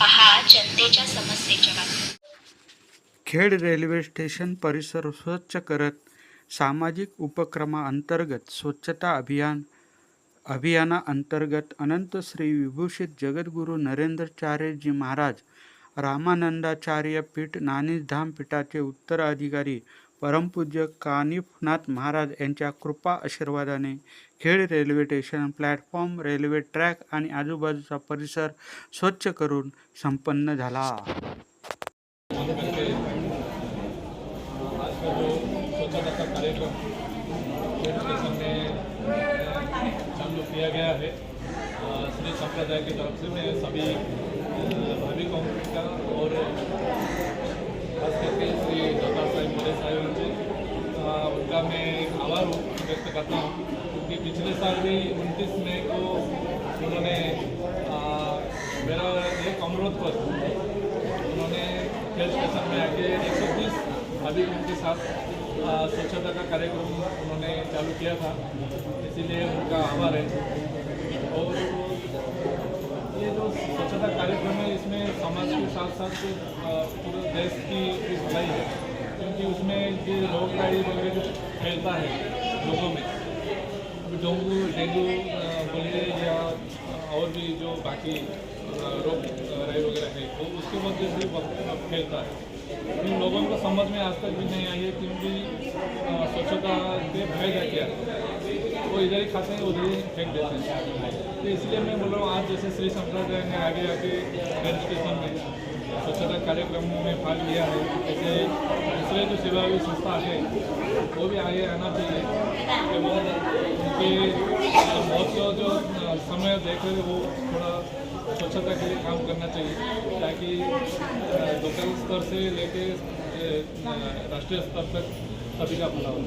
पहा जनतेच्या समस्येच्या बातम्या खेड रेल्वे स्टेशन परिसर स्वच्छ करत सामाजिक उपक्रमाअंतर्गत स्वच्छता अभियान अभियानाअंतर्गत अनंत श्री विभूषित जगद्गुरू नरेंद्रचार्यजी महाराज रामानंदाचार्य पीठ नानीधाम पीठाचे उत्तराधिकारी परमपूज्य कानिफनाथ महाराज यांच्या कृपा आशीर्वादाने Khed railway station platform railway track आणि आजूबाजूचा परिसर स्वच्छ करून संपन्न झाला. किया गया है श्री संप्रदाय की तरफ से मैं सभी अ, भाविकों का व्यक्त करता हूँ। क्योंकि पिछले साल भी उनतीस मई को उन्होंने मेरा एक अनुरोध पर उन्होंने खेल स्टेशन में आके एक सौ तीस भाविकों उनके साथ स्वच्छता का कार्यक्रम उन्होंने चालू किया था। इसीलिए उनका आभार है। और ये जो स्वच्छता कार्यक्रम है, इसमें समाज के साथ साथ पूरे देश की भलाई है। क्योंकि उसमें जो रोग वगैरह जो फैलता है। लोगों में। डेंगू डेंगू बोलिए या और भी जो बाकी रोग रहे वगैरह है तो उसके वजह से बहुत फैलता है। इन लोगों को समझ में आज तक भी नहीं आई है क्योंकि स्वच्छता के फ़ायदा क्या वो इधर ही खाते हैं, उधर ही फेंक देते हैं। तो इसलिए मैं बोल रहा हूँ, आज जैसे श्री संप्रदाय ने आगे आके रेल स्टेशन में स्वच्छता कार्यक्रम में भाग लिया है, जैसे दूसरे जो सेवावी संस्था है वो भी आगे आना चाहिए कि वो उनके महोत्सव जो समय देख रहे वो थोड़ा स्वच्छता के लिए काम करना चाहिए, ताकि लोकल स्तर से लेके राष्ट्रीय स्तर तक सभी का भला हो